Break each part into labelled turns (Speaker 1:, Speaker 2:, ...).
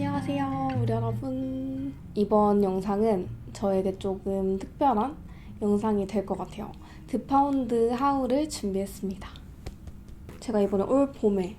Speaker 1: 안녕하세요, 우리 여러분. 이번 영상은 저에게 조금 특별한 영상이 될 것 같아요. 드파운드 하울을 준비했습니다. 제가 이번에 올 봄에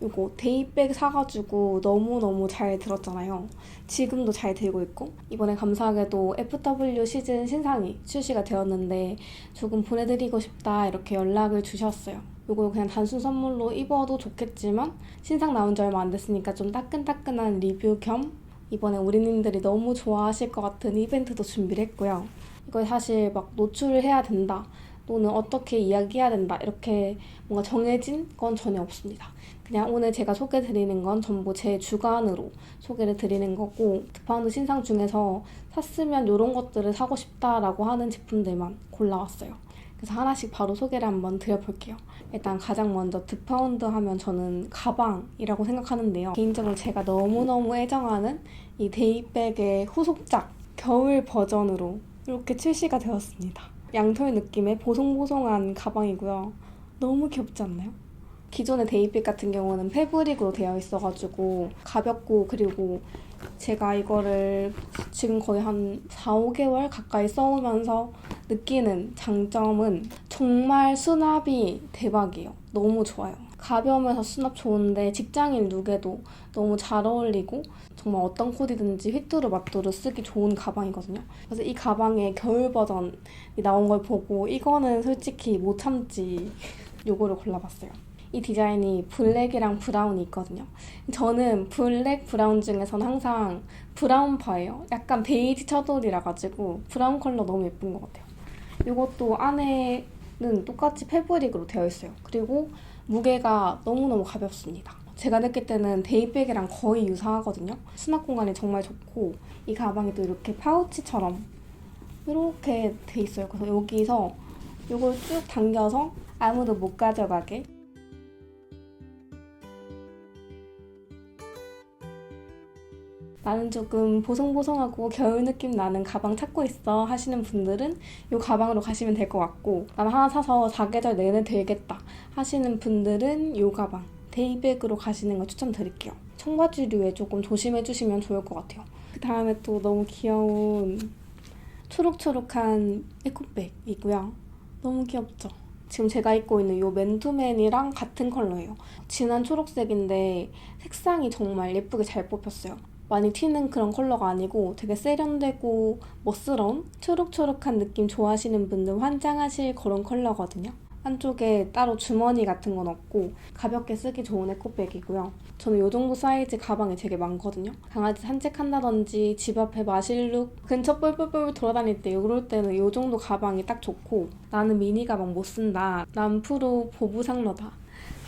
Speaker 1: 이거 데이백 사가지고 너무너무 잘 들었잖아요. 지금도 잘 들고 있고 이번에 감사하게도 FW 시즌 신상이 출시가 되었는데 조금 보내드리고 싶다 이렇게 연락을 주셨어요. 이거 그냥 단순 선물로 입어도 좋겠지만 신상 나온 지 얼마 안 됐으니까 좀 따끈따끈한 리뷰 겸 이번에 우리님들이 너무 좋아하실 것 같은 이벤트도 준비를 했고요. 이걸 사실 막 노출을 해야 된다. 또는 어떻게 이야기해야 된다. 이렇게 뭔가 정해진 건 전혀 없습니다. 그냥 오늘 제가 소개 드리는 건 전부 제 주관으로 소개를 드리는 거고 드파운드 신상 중에서 샀으면 이런 것들을 사고 싶다라고 하는 제품들만 골라왔어요. 그래서 하나씩 바로 소개를 한번 드려볼게요. 일단 가장 먼저 드파운드 하면 저는 가방이라고 생각하는데요. 개인적으로 제가 너무너무 애정하는 이 데이백의 후속작 겨울 버전으로 이렇게 출시가 되었습니다. 양털 느낌의 보송보송한 가방이고요. 너무 귀엽지 않나요? 기존의 데이백 같은 경우는 패브릭으로 되어 있어가지고 가볍고 그리고 제가 이거를 지금 거의 한 4, 5개월 가까이 써오면서 느끼는 장점은 정말 수납이 대박이에요. 너무 좋아요. 가벼우면서 수납 좋은데 직장인 룩에도 너무 잘 어울리고 정말 어떤 코디든지 휘뚜루 마뚜루 쓰기 좋은 가방이거든요. 그래서 이 가방의 겨울 버전이 나온 걸 보고 이거는 솔직히 못 참지 요거를 골라봤어요. 이 디자인이 블랙이랑 브라운이 있거든요. 저는 블랙, 브라운 중에서는 항상 브라운 파예요. 약간 베이지 차돌이라 가지고 브라운 컬러 너무 예쁜 것 같아요. 이것도 안에는 똑같이 패브릭으로 되어 있어요. 그리고 무게가 너무너무 가볍습니다. 제가 느낄 때는 데이백이랑 거의 유사하거든요. 수납 공간이 정말 좋고 이 가방이 또 이렇게 파우치처럼 이렇게 돼 있어요. 그래서 여기서 이걸 쭉 당겨서 아무도 못 가져가게 나는 조금 보송보송하고 겨울 느낌 나는 가방 찾고 있어 하시는 분들은 이 가방으로 가시면 될 것 같고 난 하나 사서 사계절 내내 들겠다 하시는 분들은 이 가방 데이백으로 가시는 걸 추천드릴게요. 청바지류에 조금 조심해 주시면 좋을 것 같아요. 그 다음에 또 너무 귀여운 초록초록한 에코백이고요. 너무 귀엽죠? 지금 제가 입고 있는 이 맨투맨이랑 같은 컬러예요. 진한 초록색인데 색상이 정말 예쁘게 잘 뽑혔어요. 많이 튀는 그런 컬러가 아니고 되게 세련되고 멋스러운 초록초록한 느낌 좋아하시는 분들 환장하실 그런 컬러거든요. 한쪽에 따로 주머니 같은 건 없고 가볍게 쓰기 좋은 에코백이고요. 저는 이 정도 사이즈 가방이 되게 많거든요. 강아지 산책한다든지 집 앞에 마실룩 근처 뿔뿔뿔 돌아다닐 때 이럴 때는 이 정도 가방이 딱 좋고 나는 미니 가방 못 쓴다. 난 프로 보부상러다.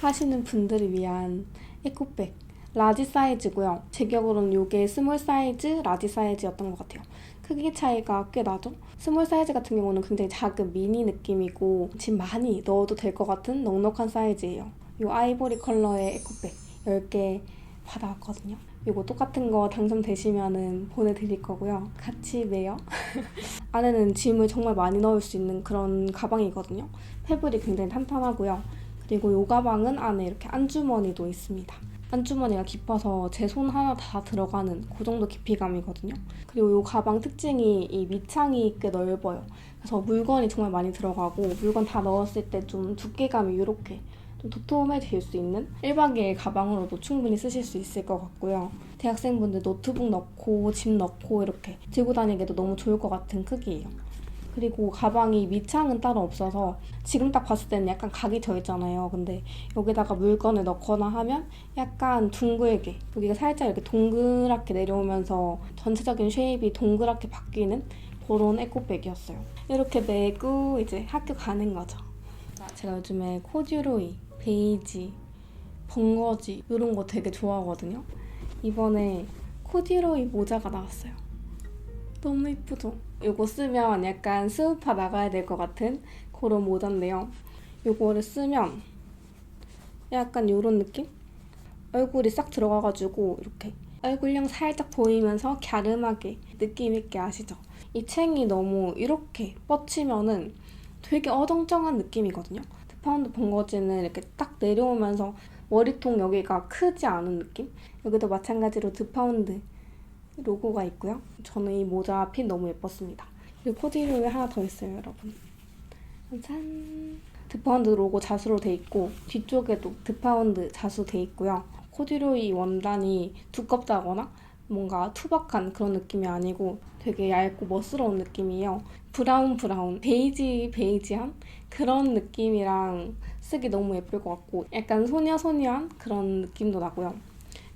Speaker 1: 하시는 분들을 위한 에코백 라지 사이즈고요. 제 기억으로는 이게 스몰 사이즈, 라지 사이즈였던 것 같아요. 크기 차이가 꽤 나죠? 스몰 사이즈 같은 경우는 굉장히 작은 미니 느낌이고 지금 많이 넣어도 될 것 같은 넉넉한 사이즈예요. 이 아이보리 컬러의 에코백 10개 받아왔거든요. 이거 똑같은 거 당첨되시면은 보내드릴 거고요. 같이 매요. 안에는 짐을 정말 많이 넣을 수 있는 그런 가방이거든요. 패브릭 굉장히 탄탄하고요. 그리고 이 가방은 안에 이렇게 안주머니도 있습니다. 안주머니가 깊어서 제 손 하나 다 들어가는 그 정도 깊이감이거든요. 그리고 이 가방 특징이 이 밑창이 꽤 넓어요. 그래서 물건이 정말 많이 들어가고 물건 다 넣었을 때 좀 두께감이 이렇게 좀 도톰해질 수 있는 1박 2일 가방으로도 충분히 쓰실 수 있을 것 같고요. 대학생분들 노트북 넣고 짐 넣고 이렇게 들고 다니기도 너무 좋을 것 같은 크기예요. 그리고 가방이 밑창은 따로 없어서 지금 딱 봤을 때는 약간 각이 져 있잖아요. 근데 여기다가 물건을 넣거나 하면 약간 둥글게 여기가 살짝 이렇게 동그랗게 내려오면서 전체적인 쉐입이 동그랗게 바뀌는 그런 에코백이었어요. 이렇게 메고 이제 학교 가는 거죠. 제가 요즘에 코듀로이, 베이지, 번거지 이런 거 되게 좋아하거든요. 이번에 코듀로이 모자가 나왔어요. 너무 이쁘죠? 이거 쓰면 약간 스우파 나가야 될 것 같은 그런 모자인데요. 이거를 쓰면 약간 이런 느낌? 얼굴이 싹 들어가가지고 이렇게 얼굴형 살짝 보이면서 갸름하게 느낌 있게 아시죠? 이 챙이 너무 이렇게 뻗치면은 되게 어정쩡한 느낌이거든요. 파운드 번거지는 이렇게 딱 내려오면서 머리통 여기가 크지 않은 느낌? 여기도 마찬가지로 드파운드 로고가 있고요. 저는 이 모자 핏 너무 예뻤습니다. 그리고 코디로에 하나 더 있어요, 여러분. 짠! 드파운드 로고 자수로 돼 있고 뒤쪽에도 드파운드 자수 돼 있고요. 코디로이 원단이 두껍다거나 뭔가 투박한 그런 느낌이 아니고 되게 얇고 멋스러운 느낌이에요. 브라운 브라운, 베이지 베이지한 그런 느낌이랑 쓰기 너무 예쁠 것 같고 약간 소녀소녀한 그런 느낌도 나고요.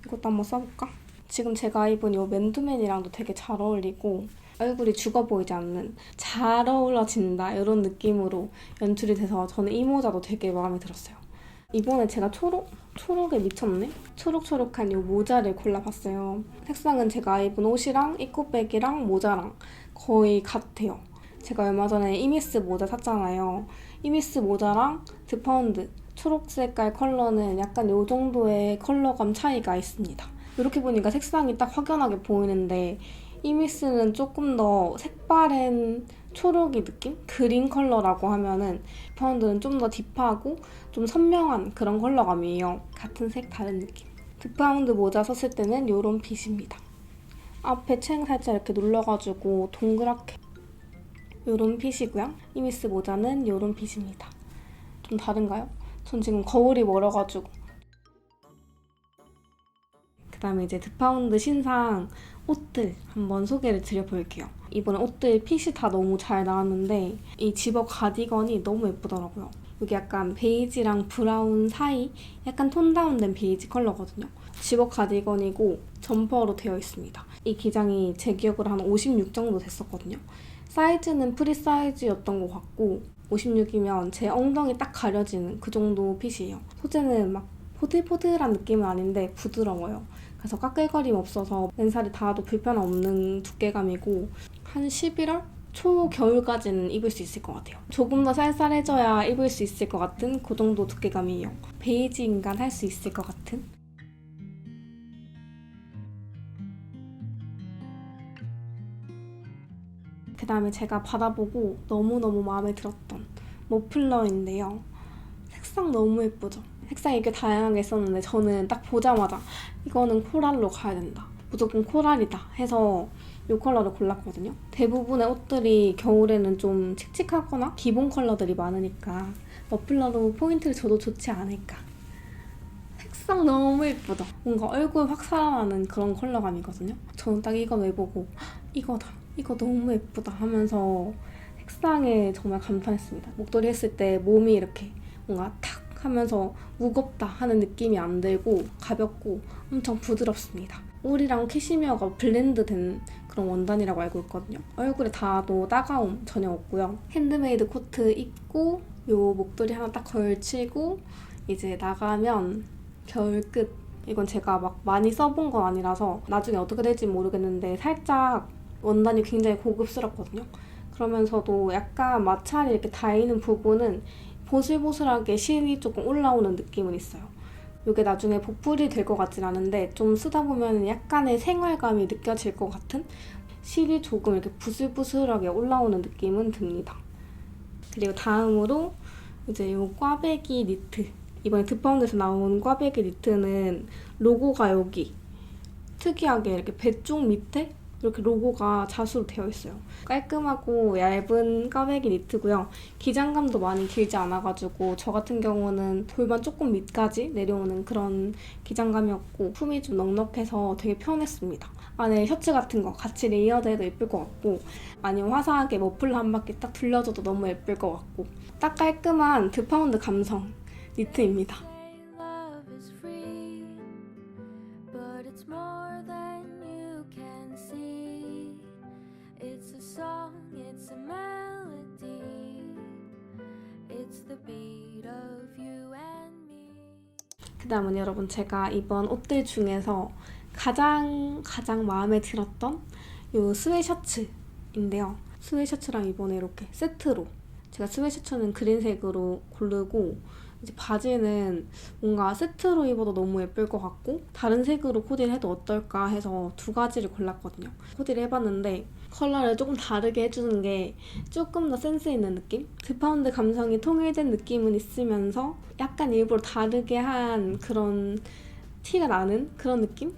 Speaker 1: 이것도 한번 써볼까? 지금 제가 입은 이 맨투맨이랑도 되게 잘 어울리고 얼굴이 죽어 보이지 않는 잘 어우러진다 이런 느낌으로 연출이 돼서 저는 이 모자도 되게 마음에 들었어요. 이번에 제가 초록? 초록에 미쳤네? 초록초록한 이 모자를 골라봤어요. 색상은 제가 입은 옷이랑 이코백이랑 모자랑 거의 같아요. 제가 얼마 전에 이미스 모자 샀잖아요. 이미스 모자랑 드파운드 초록 색깔 컬러는 약간 이 정도의 컬러감 차이가 있습니다. 이렇게 보니까 색상이 딱 확연하게 보이는데 이미스는 조금 더 색바랜 초록이 느낌? 그린 컬러라고 하면은 드파운드는 좀 더 딥하고 좀 선명한 그런 컬러감이에요. 같은 색 다른 느낌. 드파운드 모자 썼을 때는 이런 핏입니다. 앞에 챙 살짝 이렇게 눌러가지고 동그랗게 이런 핏이고요. 이미스 모자는 이런 핏입니다. 좀 다른가요? 전 지금 거울이 멀어가지고 그 다음에 이제 드파운드 신상 옷들 한번 소개를 드려볼게요. 이번에 옷들 핏이 다 너무 잘 나왔는데 이 집업 가디건이 너무 예쁘더라고요. 여기 약간 베이지랑 브라운 사이 약간 톤 다운된 베이지 컬러거든요. 집업 가디건이고 점퍼로 되어 있습니다. 이 기장이 제 기억으로 한 56 정도 됐었거든요. 사이즈는 프리 사이즈였던 것 같고 56이면 제 엉덩이 딱 가려지는 그 정도 핏이에요. 소재는 막 포들포들한 느낌은 아닌데 부드러워요. 그래서 까끌거림 없어서 맨살에 닿아도 불편 없는 두께감이고 한 11월 초 겨울까지는 입을 수 있을 것 같아요. 조금 더 쌀쌀해져야 입을 수 있을 것 같은 그 정도 두께감이에요. 베이지 인간 할 수 있을 것 같은. 그 다음에 제가 받아보고 너무너무 마음에 들었던 머플러인데요. 색상 너무 예쁘죠? 색상이 꽤 다양하게 있었는데 저는 딱 보자마자 이거는 코랄로 가야 된다. 무조건 코랄이다 해서 이 컬러를 골랐거든요. 대부분의 옷들이 겨울에는 좀 칙칙하거나 기본 컬러들이 많으니까 머플러로 포인트를 줘도 좋지 않을까. 색상 너무 예쁘다. 뭔가 얼굴 확 살아나는 그런 컬러감이거든요. 저는 딱 이거 내보고 이거다. 이거 너무 예쁘다 하면서 색상에 정말 감탄했습니다. 목도리 했을 때 몸이 이렇게 뭔가 탁 하면서 무겁다 하는 느낌이 안 들고 가볍고 엄청 부드럽습니다. 울이랑 캐시미어가 블렌드된 그런 원단이라고 알고 있거든요. 얼굴에 닿아도 따가움 전혀 없고요. 핸드메이드 코트 입고 요 목도리 하나 딱 걸치고 이제 나가면 겨울 끝. 이건 제가 막 많이 써본 건 아니라서 나중에 어떻게 될지 모르겠는데 살짝 원단이 굉장히 고급스럽거든요. 그러면서도 약간 마찰이 이렇게 닿이는 부분은 보슬보슬하게 실이 조금 올라오는 느낌은 있어요. 이게 나중에 보풀이 될 것 같진 않은데 좀 쓰다 보면 약간의 생활감이 느껴질 것 같은 실이 조금 이렇게 부슬부슬하게 올라오는 느낌은 듭니다. 그리고 다음으로 이제 이 꽈배기 니트 이번에 드파운드에서 나온 꽈배기 니트는 로고가 여기 특이하게 이렇게 배쪽 밑에 이렇게 로고가 자수로 되어 있어요. 깔끔하고 얇은 까베기 니트고요. 기장감도 많이 길지 않아가지고 저 같은 경우는 골반 조금 밑까지 내려오는 그런 기장감이었고 품이 좀 넉넉해서 되게 편했습니다. 안에 셔츠 같은 거 같이 레이어드해도 예쁠 것 같고 아니면 화사하게 머플러 한 바퀴 딱 둘러줘도 너무 예쁠 것 같고 딱 깔끔한 드파운드 감성 니트입니다.
Speaker 2: Song, it's a melody, it's the beat of you and me.
Speaker 1: 그 다음은 여러분 제가 이번 옷들 중에서 가장 가장 마음에 들었던 요 스웨셔츠인데요. 스웨셔츠랑 이번에 이렇게 세트로 제가 스웨셔츠는 그린색으로 고르고 이제 바지는 뭔가 세트로 입어도 너무 예쁠 것 같고 다른 색으로 코디를 해도 어떨까 해서 두 가지를 골랐거든요. 코디를 해봤는데 컬러를 조금 다르게 해주는 게 조금 더 센스 있는 느낌? 드파운드 감성이 통일된 느낌은 있으면서 약간 일부러 다르게 한 그런 티가 나는 그런 느낌?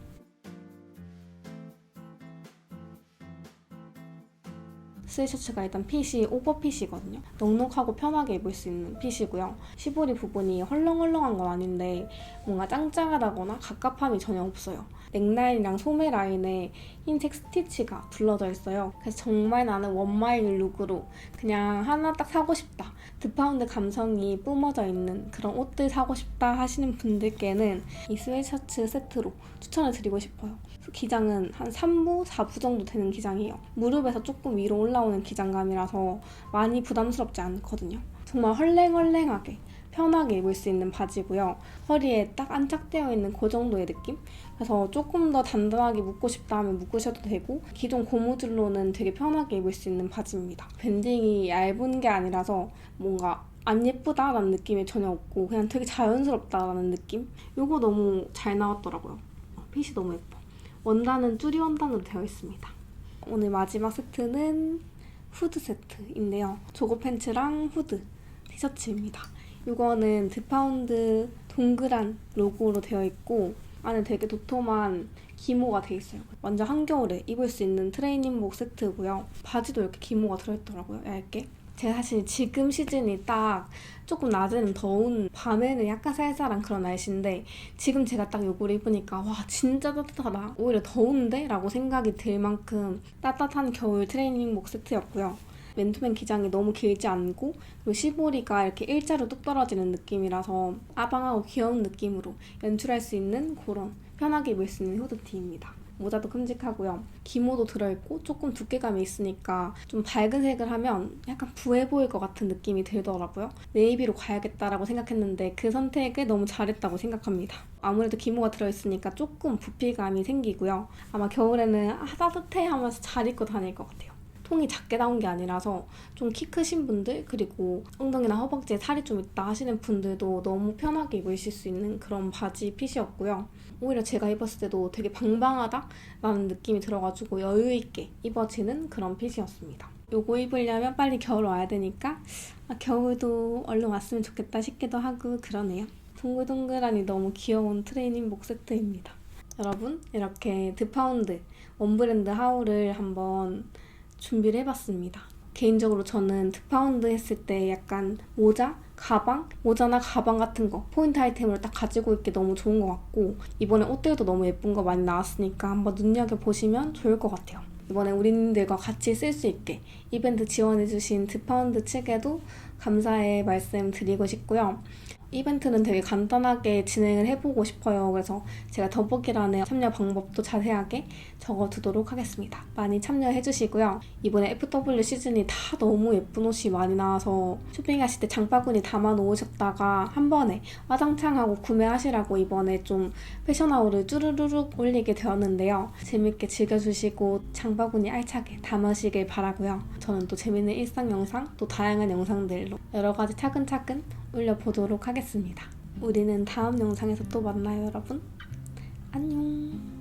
Speaker 1: 스웨셔츠가 일단 핏이 오버핏이거든요. 넉넉하고 편하게 입을 수 있는 핏이고요. 시보리 부분이 헐렁헐렁한 건 아닌데 뭔가 짱짱하다거나 갑갑함이 전혀 없어요. 넥라인이랑 소매 라인에 흰색 스티치가 둘러져 있어요. 그래서 정말 나는 원마일 룩으로 그냥 하나 딱 사고 싶다. 드파운드 감성이 뿜어져 있는 그런 옷들 사고 싶다 하시는 분들께는 이 스웨셔츠 세트로 추천을 드리고 싶어요. 기장은 한 3부, 4부 정도 되는 기장이에요. 무릎에서 조금 위로 올라 오는 기장감이라서 많이 부담스럽지 않거든요. 정말 헐랭헐랭하게 편하게 입을 수 있는 바지고요. 허리에 딱 안착되어 있는 그 정도의 느낌? 그래서 조금 더 단단하게 묶고 싶다 하면 묶으셔도 되고 기존 고무줄로는 되게 편하게 입을 수 있는 바지입니다. 밴딩이 얇은 게 아니라서 뭔가 안 예쁘다라는 느낌이 전혀 없고 그냥 되게 자연스럽다라는 느낌? 이거 너무 잘 나왔더라고요. 어, 핏이 너무 예뻐. 원단은 쭈리 원단으로 되어 있습니다. 오늘 마지막 세트는 후드 세트인데요. 조거 팬츠랑 후드 티셔츠입니다. 이거는 드파운드 동그란 로고로 되어 있고 안에 되게 도톰한 기모가 돼 있어요. 완전 한겨울에 입을 수 있는 트레이닝복 세트고요. 바지도 이렇게 기모가 들어있더라고요. 얇게. 제가 사실 지금 시즌이 딱 조금 낮에는 더운 밤에는 약간 쌀쌀한 그런 날씨인데 지금 제가 딱 요걸 입으니까 와 진짜 따뜻하다 오히려 더운데? 라고 생각이 들 만큼 따뜻한 겨울 트레이닝복 세트였고요 맨투맨 기장이 너무 길지 않고 그리고 시보리가 이렇게 일자로 뚝 떨어지는 느낌이라서 아방하고 귀여운 느낌으로 연출할 수 있는 그런 편하게 입을 수 있는 후드티입니다. 모자도 큼직하고요. 기모도 들어있고 조금 두께감이 있으니까 좀 밝은 색을 하면 약간 부해 보일 것 같은 느낌이 들더라고요. 네이비로 가야겠다라고 생각했는데 그 선택을 너무 잘했다고 생각합니다. 아무래도 기모가 들어있으니까 조금 부피감이 생기고요. 아마 겨울에는 아, 따뜻해 하면서 잘 입고 다닐 것 같아요. 통이 작게 나온 게 아니라서 좀 키 크신 분들 그리고 엉덩이나 허벅지에 살이 좀 있다 하시는 분들도 너무 편하게 입으실 수 있는 그런 바지 핏이었고요. 오히려 제가 입었을 때도 되게 방방하다라는 느낌이 들어가지고 여유 있게 입어지는 그런 핏이었습니다. 요거 입으려면 빨리 겨울 와야 되니까 아, 겨울도 얼른 왔으면 좋겠다 싶기도 하고 그러네요. 동글동글하니 너무 귀여운 트레이닝복 세트입니다. 여러분 이렇게 드파운드 원브랜드 하울을 한번 준비를 해봤습니다. 개인적으로 저는 드파운드 했을 때 약간 모자, 가방, 모자나 가방 같은 거 포인트 아이템으로 딱 가지고 있기 너무 좋은 것 같고 이번에 옷들도 너무 예쁜 거 많이 나왔으니까 한번 눈여겨보시면 좋을 것 같아요. 이번에 우리님들과 같이 쓸 수 있게 이벤트 지원해주신 드파운드 측에도 감사의 말씀 드리고 싶고요. 이벤트는 되게 간단하게 진행을 해보고 싶어요. 그래서 제가 더보기란에 참여 방법도 자세하게 적어두도록 하겠습니다. 많이 참여해주시고요. 이번에 FW 시즌이 다 너무 예쁜 옷이 많이 나와서 쇼핑하실 때 장바구니 담아 놓으셨다가 한 번에 와장창하고 구매하시라고 이번에 좀 패션아웃을 쭈르르륵 올리게 되었는데요. 재밌게 즐겨주시고 장바구니 알차게 담으시길 바라고요. 저는 또 재밌는 일상 영상, 또 다양한 영상들로 여러 가지 차근차근 올려보도록 하겠습니다. 우리는 다음 영상에서 또 만나요, 여러분. 안녕.